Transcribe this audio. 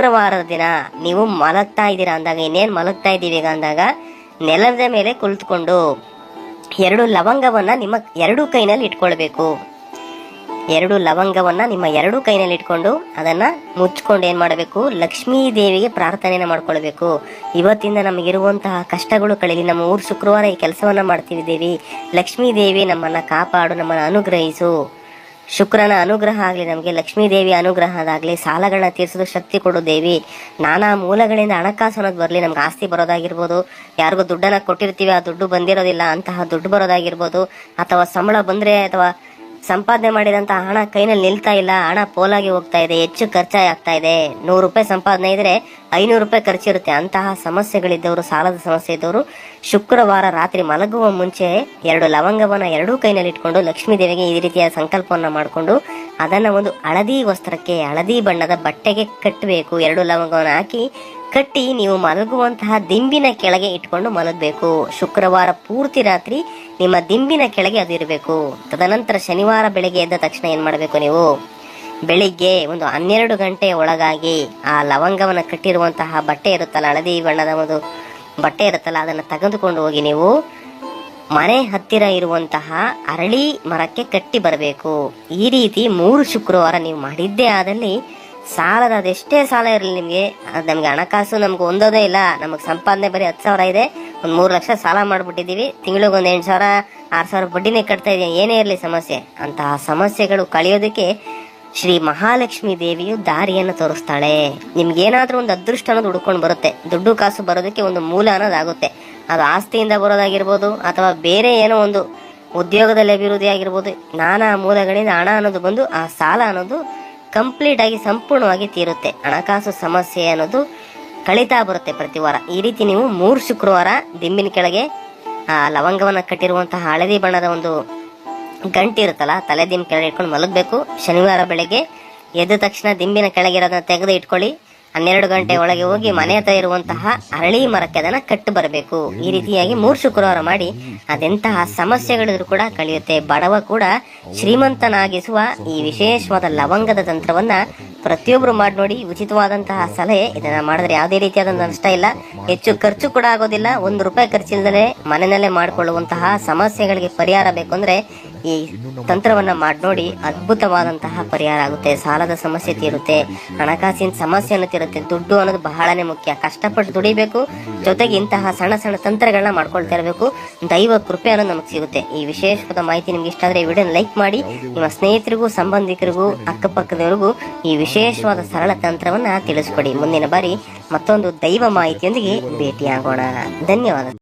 ಶುಕ್ರವಾರದ ದಿನ ನೀವು ಮಲಗ್ತಾ ಇದ್ದೀರಾ ಅಂದಾಗ, ಇನ್ನೇನು ಮಲಗ್ತಾ ಇದ್ದೀವಿ ಈಗ ಅಂದಾಗ, ನೆಲದ ಮೇಲೆ ಕುಳಿತುಕೊಂಡು ಎರಡು ಲವಂಗವನ್ನು ನಿಮ್ಮ ಎರಡು ಕೈನಲ್ಲಿ ಇಟ್ಕೊಳ್ಬೇಕು. ಎರಡು ಲವಂಗವನ್ನು ನಿಮ್ಮ ಎರಡು ಕೈನಲ್ಲಿ ಇಟ್ಕೊಂಡು ಅದನ್ನು ಮುಚ್ಕೊಂಡು ಏನು ಮಾಡಬೇಕು, ಲಕ್ಷ್ಮೀ ದೇವಿಗೆ ಪ್ರಾರ್ಥನೆಯನ್ನು ಮಾಡ್ಕೊಳ್ಬೇಕು. ಇವತ್ತಿಂದ ನಮಗಿರುವಂತಹ ಕಷ್ಟಗಳು ಕಳೀಲಿ. ನಮ್ಮ ಊರು ಶುಕ್ರವಾರ ಈ ಕೆಲಸವನ್ನು ಮಾಡ್ತಿದ್ದೀವಿ ದೇವಿ. ಲಕ್ಷ್ಮೀ ದೇವಿ ನಮ್ಮನ್ನು ಕಾಪಾಡು, ನಮ್ಮನ್ನು ಅನುಗ್ರಹಿಸು. ಶುಕ್ರನ ಅನುಗ್ರಹ ಆಗಲಿ, ನಮಗೆ ಲಕ್ಷ್ಮೀ ದೇವಿ ಅನುಗ್ರಹದಾಗಲಿ ಸಾಲಗಳನ್ನ ತೀರಿಸೋದು ಶಕ್ತಿ ಕೊಡು ದೇವಿ. ನಾನಾ ಮೂಲಗಳಿಂದ ಹಣಕಾಸು ಅನ್ನೋದು ಬರಲಿ ನಮ್ಗೆ ಆಸ್ತಿ ಬರೋದಾಗಿರ್ಬೋದು, ಯಾರಿಗೂ ದುಡ್ಡನ್ನು ಕೊಟ್ಟಿರ್ತೀವಿ, ಆ ದುಡ್ಡು ಬಂದಿರೋದಿಲ್ಲ, ಅಂತಹ ದುಡ್ಡು ಬರೋದಾಗಿರ್ಬೋದು, ಅಥವಾ ಸಂಬಳ ಬಂದರೆ ಅಥವಾ ಸಂಪಾದನೆ ಮಾಡಿದಂತ ಹಣ ಕೈನಲ್ಲಿ ನಿಲ್ತಾ ಇಲ್ಲ. ಹಣ ಪೋಲಾಗಿ ಹೋಗ್ತಾ ಇದೆ. ಹೆಚ್ಚು ಖರ್ಚಾಗ್ತಾ ಇದೆ. ನೂರು ರೂಪಾಯಿ ಸಂಪಾದನೆ ಇದ್ರೆ ಐನೂರು ರೂಪಾಯಿ ಖರ್ಚಿರುತ್ತೆ. ಅಂತಹ ಸಮಸ್ಯೆಗಳಿದ್ದವರು, ಸಾಲದ ಸಮಸ್ಯೆ ಇದ್ದವರು ಶುಕ್ರವಾರ ರಾತ್ರಿ ಮಲಗುವ ಮುಂಚೆ ಎರಡು ಲವಂಗವನ್ನ ಎರಡೂ ಕೈನಲ್ಲಿ ಇಟ್ಕೊಂಡು ಲಕ್ಷ್ಮೀ ದೇವಿಗೆ ಈ ರೀತಿಯ ಸಂಕಲ್ಪವನ್ನ ಮಾಡಿಕೊಂಡು ಅದನ್ನ ಒಂದು ಹಳದಿ ವಸ್ತ್ರಕ್ಕೆ, ಹಳದಿ ಬಣ್ಣದ ಬಟ್ಟೆಗೆ ಕಟ್ಟಬೇಕು. ಎರಡು ಲವಂಗವನ್ನು ಹಾಕಿ ಕಟ್ಟಿ ನೀವು ಮಲಗುವಂತಹ ದಿಂಬಿನ ಕೆಳಗೆ ಇಟ್ಕೊಂಡು ಮಲಗಬೇಕು. ಶುಕ್ರವಾರ ಪೂರ್ತಿ ರಾತ್ರಿ ನಿಮ್ಮ ದಿಂಬಿನ ಕೆಳಗೆ ಅದು ಇರಬೇಕು. ತದನಂತರ ಶನಿವಾರ ಬೆಳಗ್ಗೆ ಎದ್ದ ತಕ್ಷಣ ಏನ್ ಮಾಡಬೇಕು ನೀವು? ಬೆಳಿಗ್ಗೆ ಒಂದು ಹನ್ನೆರಡು ಗಂಟೆ ಒಳಗಾಗಿ ಆ ಲವಂಗವನ್ನು ಕಟ್ಟಿರುವಂತಹ ಬಟ್ಟೆ ಇರುತ್ತಲ್ಲ, ಹಳದಿ ಬಣ್ಣದ ಒಂದು ಬಟ್ಟೆ ಇರುತ್ತಲ್ಲ, ಅದನ್ನು ತೆಗೆದುಕೊಂಡು ಹೋಗಿ ನೀವು ಮನೆ ಹತ್ತಿರ ಇರುವಂತಹ ಅರಳಿ ಮರಕ್ಕೆ ಕಟ್ಟಿ ಬರಬೇಕು. ಈ ರೀತಿ ಮೂರು ಶುಕ್ರವಾರ ನೀವು ಮಾಡಿದ್ದೇ ಆದಲ್ಲಿ ಸಾಲದ ಅದೆಷ್ಟೇ ಸಾಲ ಇರಲಿ ನಿಮಗೆ. ಅದು ನಮಗೆ ಹಣಕಾಸು ನಮ್ಗೆ ಹೊಂದೋದೇ ಇಲ್ಲ. ನಮಗೆ ಸಂಪಾದನೆ ಬರೀ ಹತ್ತು ಸಾವಿರ ಇದೆ. ಒಂದು ಮೂರು ಲಕ್ಷ ಸಾಲ ಮಾಡಿಬಿಟ್ಟಿದ್ದೀವಿ. ತಿಂಗಳಿಗೆ ಒಂದು ಎಂಟು ಸಾವಿರ, ಆರು ಸಾವಿರ ಬಡ್ಡಿನೇ ಕಟ್ತಾ ಇದೀನಿ. ಏನೇ ಇರಲಿ ಸಮಸ್ಯೆ. ಅಂತಹ ಸಮಸ್ಯೆಗಳು ಕಳೆಯೋದಕ್ಕೆ ಶ್ರೀ ಮಹಾಲಕ್ಷ್ಮಿ ದೇವಿಯು ದಾರಿಯನ್ನು ತೋರಿಸ್ತಾಳೆ. ನಿಮ್ಗೇನಾದ್ರೂ ಒಂದು ಅದೃಷ್ಟ ಅನ್ನೋದು ಹುಡ್ಕೊಂಡು ಬರುತ್ತೆ. ದುಡ್ಡು ಕಾಸು ಬರೋದಕ್ಕೆ ಒಂದು ಮೂಲ ಅನ್ನೋದಾಗುತ್ತೆ ಅದು ಆಸ್ತಿಯಿಂದ ಬರೋದಾಗಿರ್ಬೋದು ಅಥವಾ ಬೇರೆ ಏನೋ ಒಂದು ಉದ್ಯೋಗದಲ್ಲಿ ಅಭಿವೃದ್ಧಿ ಆಗಿರ್ಬೋದು, ನಾನಾ ಮೂಲಗಳಿಂದ ಹಣ ಅನ್ನೋದು ಬಂದು ಆ ಸಾಲ ಅನ್ನೋದು ಕಂಪ್ಲೀಟ್ ಆಗಿ ಸಂಪೂರ್ಣವಾಗಿ ತೀರುತ್ತೆ. ಹಣಕಾಸು ಸಮಸ್ಯೆ ಅನ್ನೋದು ಕಳೀತಾ ಬರುತ್ತೆ ಪ್ರತಿ ವಾರ. ಈ ರೀತಿ ನೀವು ಮೂರು ಶುಕ್ರವಾರ ದಿಂಬಿನ ಕೆಳಗೆ, ಆ, ಲವಂಗವನ್ನು ಕಟ್ಟಿರುವಂತಹ ಹಳದಿ ಬಣ್ಣದ ಒಂದು ಗಂಟಿ ಇರುತ್ತಲ್ಲ, ತಲೆ ದಿಂಬ್ ಕೆಳಗೆ ಇಟ್ಕೊಂಡು ಮಲಗಬೇಕು. ಶನಿವಾರ ಬೆಳಗ್ಗೆ ಎದ್ದ ತಕ್ಷಣ ದಿಂಬಿನ ಕೆಳಗಿರೋದನ್ನ ತೆಗೆದು ಇಟ್ಕೊಳ್ಳಿ. ಹನ್ನೆರಡು ಗಂಟೆ ಒಳಗೆ ಹೋಗಿ ಮನೆ ಹತ್ರ ಇರುವಂತಹ ಅರಳಿ ಮರಕ್ಕೆ ಅದನ್ನು ಕಟ್ಟು ಬರಬೇಕು. ಈ ರೀತಿಯಾಗಿ ಮೂರು ಶುಕ್ರವಾರ ಮಾಡಿ ಅದೆಂತಹ ಸಮಸ್ಯೆಗಳಿದ್ರು ಕೂಡ ಕಳೆಯುತ್ತೆ. ಬಡವ ಕೂಡ ಶ್ರೀಮಂತನಾಗಿಸುವ ಈ ವಿಶೇಷವಾದ ಲವಂಗದ ತಂತ್ರವನ್ನ ಪ್ರತಿಯೊಬ್ರು ಮಾಡಿ ನೋಡಿ, ಉಚಿತವಾದಂತಹ ಸಲಹೆ ಇದನ್ನ ಮಾಡಿದ್ರೆ ಯಾವುದೇ ರೀತಿಯಾದ ನಷ್ಟ ಇಲ್ಲ. ಹೆಚ್ಚು ಖರ್ಚು ಕೂಡ ಆಗೋದಿಲ್ಲ. ಒಂದು ರೂಪಾಯಿ ಖರ್ಚಿಲ್ಲದೆ ಮನೆಯಲ್ಲೇ ಮಾಡಿಕೊಳ್ಳುವಂತಹ ಸಮಸ್ಯೆಗಳಿಗೆ ಪರಿಹಾರ ಬೇಕು ಅಂದ್ರೆ ಈ ತಂತ್ರವನ್ನ ಮಾಡಿ ನೋಡಿ, ಅದ್ಭುತವಾದಂತಹ ಪರಿಹಾರ ಆಗುತ್ತೆ. ಸಾಲದ ಸಮಸ್ಯೆ ತೀರುತ್ತೆ, ಹಣಕಾಸಿನ ಸಮಸ್ಯೆಯನ್ನು ತೀರುತ್ತೆ. ದುಡ್ಡು ಅನ್ನೋದು ಬಹಳನೇ ಮುಖ್ಯ. ಕಷ್ಟಪಟ್ಟು ದುಡಿಬೇಕು, ಜೊತೆಗೆ ಇಂತಹ ಸಣ್ಣ ಸಣ್ಣ ತಂತ್ರಗಳನ್ನ ಮಾಡ್ಕೊಳ್ತಾ ಇರಬೇಕು. ದೈವ ಕೃಪೆ ಅನ್ನೋದು ನಮಗೆ ಸಿಗುತ್ತೆ. ಈ ವಿಶೇಷವಾದ ಮಾಹಿತಿ ನಿಮ್ಗೆ ಇಷ್ಟ ಆದ್ರೆ ವಿಡಿಯೋನ ಲೈಕ್ ಮಾಡಿ, ನಿಮ್ಮ ಸ್ನೇಹಿತರಿಗೂ, ಸಂಬಂಧಿಕರಿಗೂ, ಅಕ್ಕಪಕ್ಕದವರಿಗೂ ಈ ವಿಶೇಷವಾದ ಸರಳ ತಂತ್ರವನ್ನ ತಿಳಿಸ್ಕೊಡಿ. ಮುಂದಿನ ಬಾರಿ ಮತ್ತೊಂದು ದೈವ ಮಾಹಿತಿಯೊಂದಿಗೆ ಭೇಟಿಯಾಗೋಣ. ಧನ್ಯವಾದ